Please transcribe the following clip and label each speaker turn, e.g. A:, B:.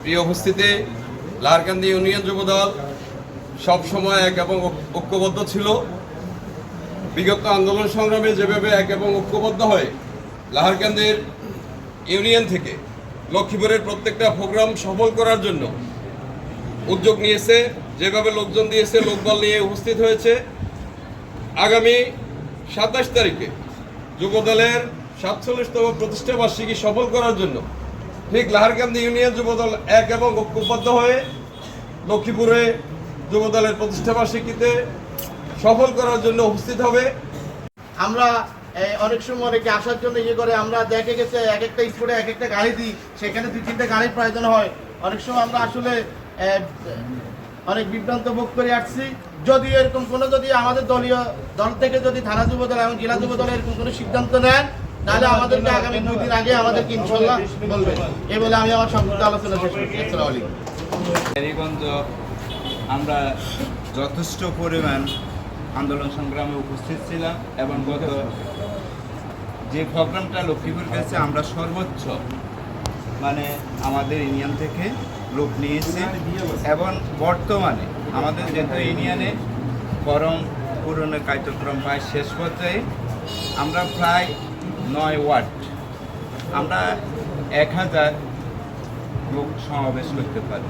A: প্রিয় উপস্থিতি লাহারকান্দি ইউনিয়ন যুবদল সবসময় এক এবং ঐক্যবদ্ধ ছিল। বিগত আন্দোলন সংগ্রামে যেভাবে এক এবং ঐক্যবদ্ধ হয়ে লাহারকান্দির ইউনিয়ন থেকে লক্ষ্মীপুরের প্রত্যেকটা প্রোগ্রাম সফল করার জন্য উদ্যোগ নিয়েছে, যেভাবে লোকজন দিয়েছে লোকবল নিয়ে উপস্থিত হয়েছে। আগামী সাতাশ তারিখে যুবদলের সাতচল্লিশতম প্রতিষ্ঠা বার্ষিকী সফল করার জন্য ঠিক লাহারকান্দি ইউনিয়ন যুবদল এক এবং ঐক্যবদ্ধ হয়ে লক্ষ্মীপুরে যুবদলের প্রতিষ্ঠা বার্ষিকীতে সফল করার জন্য উপস্থিত হবে।
B: আমরা অনেক সময় অনেকে আসার জন্য ইয়ে করে, আমরা দেখে গেছে এক একটা স্কুলে এক একটা গাড়ি দিই, সেখানে দুই তিনটা গাড়ির প্রয়োজন হয়। অনেক সময় আমরা আসলে অনেক বিভ্রান্ত ভোগ করে আসছি। যদি এরকম কোনো, যদি আমাদের দলীয় দল থেকে যদি থানা যুব দল এবং জেলা যুব দল এরকম কোনো সিদ্ধান্ত নেন তাহলে আমাদেরকে আগামী দুই দিন আগে আমাদেরকে ইনশাল্লাহ বলবে এই বলে আমি আমার আলোচনা শেষ করছি। আসসালামু
C: আমরা যথেষ্ট পরিমাণ আন্দোলন সংগ্রামে উপস্থিত ছিলাম এবং গত যে প্রোগ্রামটা লক্ষ্মীপুর গেছে, আমরা সর্বোচ্চ মানে আমাদের ইউনিয়ন থেকে লোক নিয়েছি এবং বর্তমানে আমাদের যেহেতু ইউনিয়নে গরম পূরণের কার্যক্রম প্রায় শেষ পর্যায়ে, আমরা প্রায় নয় ওয়ার্ড আমরা এক হাজার লোক সমাবেশ করতে পারি।